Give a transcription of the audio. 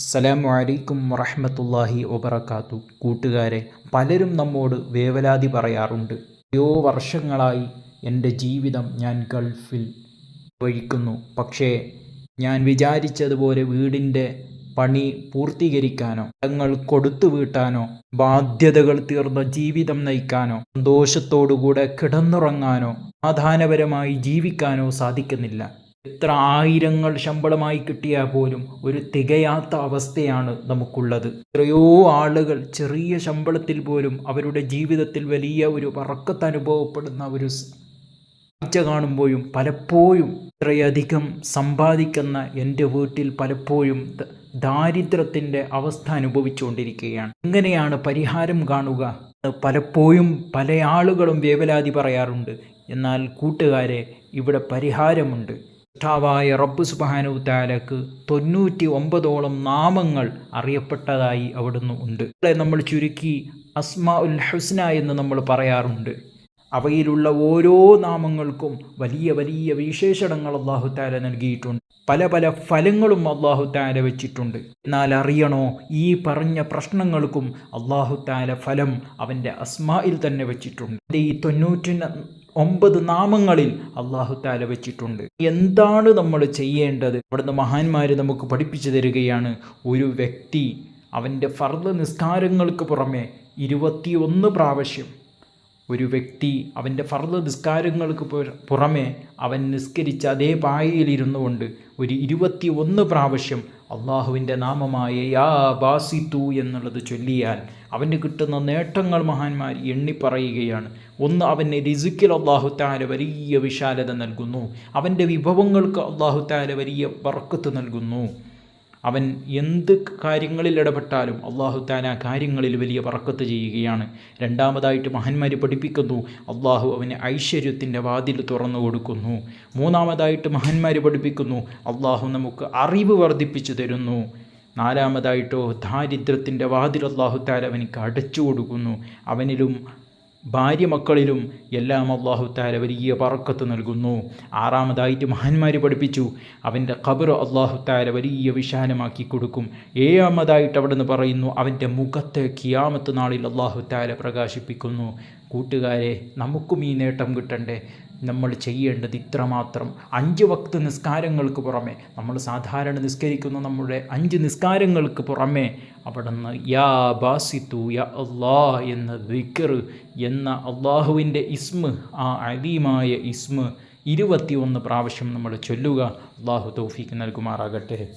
അസ്സലാമു അലൈക്കും വറഹ്മത്തുള്ളാഹി വബറകാത്തു. കൂട്ടുകാരെ പലരും നമ്മോട് വേവലാതി പറയാറുണ്ട്. എത്രയോ വർഷങ്ങളായി എന്റെ ജീവിതം ഞാൻ ഗൾഫിൽ വഴിക്കുന്നു പക്ഷേ ഞാൻ വിചാരിച്ചതുപോലെ വീടിന്റെ പണി പൂർത്തീകരിക്കാനോ കടങ്ങൾ കൊടുത്തു വീട്ടാനോ ബാധ്യതകൾ തീർന്ന ജീവിതം നയിക്കാനോ സന്തോഷത്തോടുകൂടെ കിടന്നുറങ്ങാനോ സമാധാനപരമായി ജീവിക്കാനോ സാധിക്കുന്നില്ല. എത്ര ആയിരങ്ങൾ ശമ്പളമായി കിട്ടിയാൽ പോലും ഒരു തികയാത്ത അവസ്ഥയാണ് നമുക്കുള്ളത്. എത്രയോ ആളുകൾ ചെറിയ ശമ്പളത്തിൽ പോലും അവരുടെ ജീവിതത്തിൽ വലിയ ഒരു വറക്കത്ത് അനുഭവപ്പെടുന്ന ഒരു കാഴ്ച കാണുമ്പോഴും പലപ്പോഴും ഇത്രയധികം സമ്പാദിക്കുന്ന എന്റെ വീട്ടിൽ പലപ്പോഴും ദാരിദ്ര്യത്തിന്റെ അവസ്ഥ അനുഭവിച്ചുകൊണ്ടിരിക്കുകയാണ്. എങ്ങനെയാണ് പരിഹാരം കാണുക? പലപ്പോഴും പല ആളുകളും വേവലാതി പറയാറുണ്ട്. എന്നാൽ കൂട്ടുകാരെ ഇവിടെ പരിഹാരമുണ്ട്. ാവായ റബ്ബ് സുബാനു താലക്ക് തൊണ്ണൂറ്റി ഒമ്പതോളം നാമങ്ങൾ അറിയപ്പെട്ടതായി അവിടുന്ന് ഉണ്ട്. ഇവിടെ നമ്മൾ ചുരുക്കി അസ്മാ ഉൽ ഹുസ്ന എന്ന് നമ്മൾ പറയാറുണ്ട്. അവയിലുള്ള ഓരോ നാമങ്ങൾക്കും വലിയ വലിയ വിശേഷണങ്ങൾ അള്ളാഹു താല നൽകിയിട്ടുണ്ട്. പല പല ഫലങ്ങളും അള്ളാഹു താല വെച്ചിട്ടുണ്ട്. എന്നാൽ അറിയണോ? ഈ പറഞ്ഞ പ്രശ്നങ്ങൾക്കും അള്ളാഹു താല ഫലം അവന്റെ അസ്മായിൽ തന്നെ വെച്ചിട്ടുണ്ട്. ഈ തൊണ്ണൂറ്റി ഒമ്പത് നാമങ്ങളിൽ അള്ളാഹു താല വെച്ചിട്ടുണ്ട്. എന്താണ് നമ്മൾ ചെയ്യേണ്ടത്? അവിടുന്ന് മഹാന്മാർ നമുക്ക് പഠിപ്പിച്ചു തരികയാണ്. ഒരു വ്യക്തി അവന്റെ ഫർദ് നിസ്കാരങ്ങൾക്ക് പുറമെ ഇരുപത്തിയൊന്ന് പ്രാവശ്യം ഒരു വ്യക്തി അവന്റെ ഫർദ് നിസ്കാരങ്ങൾക്ക് പുറ- പുറമെ അവൻ നിസ്കരിച്ച അതേ പായയിലിരുന്നു കൊണ്ട് ഒരു ഇരുപത്തി ഒന്ന് പ്രാവശ്യം അള്ളാഹുവിന്റെ നാമമായ യാ ബാസിത്തു എന്നുള്ളത് ചൊല്ലിയാൽ അവന് കിട്ടുന്ന നേട്ടങ്ങൾ മഹാന്മാർ എണ്ണിപ്പറയുകയാണ്. ഒന്ന് അവന് രിസുക്കിൽ അള്ളാഹു വലിയ വിശാലത നൽകുന്നു. അവന്റെ വിഭവങ്ങൾക്ക് അള്ളാഹു വലിയ ബർക്കത്ത് നൽകുന്നു. അവൻ എന്ത് കാര്യങ്ങളിൽ ഇടപെട്ടാലും അള്ളാഹു താൻ ആ കാര്യങ്ങളിൽ വലിയ പറക്കത്ത് ചെയ്യുകയാണ്. രണ്ടാമതായിട്ട് മഹന്മാർ പഠിപ്പിക്കുന്നു അള്ളാഹു അവന് ഐശ്വര്യത്തിന്റെ വാതിൽ തുറന്നു കൊടുക്കുന്നു. മൂന്നാമതായിട്ട് മഹന്മാർ പഠിപ്പിക്കുന്നു അള്ളാഹു നമുക്ക് അറിവ് വർദ്ധിപ്പിച്ചു തരുന്നു. നാലാമതായിട്ടോ ദാരിദ്ര്യത്തിന്റെ വാതിൽ അള്ളാഹു താൽ അവനിക്ക് അടച്ചു കൊടുക്കുന്നു. അവനിലും ഭാര്യ മക്കളിലും എല്ലാം അള്ളാഹു താല വലിയ പറക്കത്ത് നൽകുന്നു. ആറാമതായിട്ട് മഹാന്മാർ പഠിപ്പിച്ചു. അവന്റെ ഖബർ അള്ളാഹു താല വലിയ വിശാലമാക്കി കൊടുക്കും. ഏഴാമതായിട്ട് അവിടെ നിന്ന് പറയുന്നു അവന്റെ മുഖത്തെ കിയാമത്ത് നാളിൽ അള്ളാഹു താല പ്രകാശിപ്പിക്കുന്നു. കൂട്ടുകാരെ നമുക്കും ഈ നേട്ടം കിട്ടണ്ടേ? നമ്മൾ ചെയ്യേണ്ടത് ഇത്രമാത്രം. അഞ്ച് വക്ത് നിസ്കാരങ്ങൾക്ക് പുറമെ നമ്മൾ സാധാരണ നിസ്കരിക്കുന്ന നമ്മുടെ അഞ്ച് നിസ്കാരങ്ങൾക്ക് പുറമെ അവിടുന്ന് യാ ബാസിത്തു യാ എന്ന ദിക്കർ എന്ന അള്ളാഹുവിന്റെ ഇസ്മ് ആ അലീമായ ഇസ്മ് ഇരുപത്തിയൊന്ന് പ്രാവശ്യം നമ്മൾ ചൊല്ലുക. അള്ളാഹു തൗഫീക്ക് നൽകുമാറാകട്ടെ.